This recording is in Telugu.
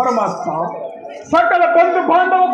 పరమాత్మ. సకల బంధు బాంధవ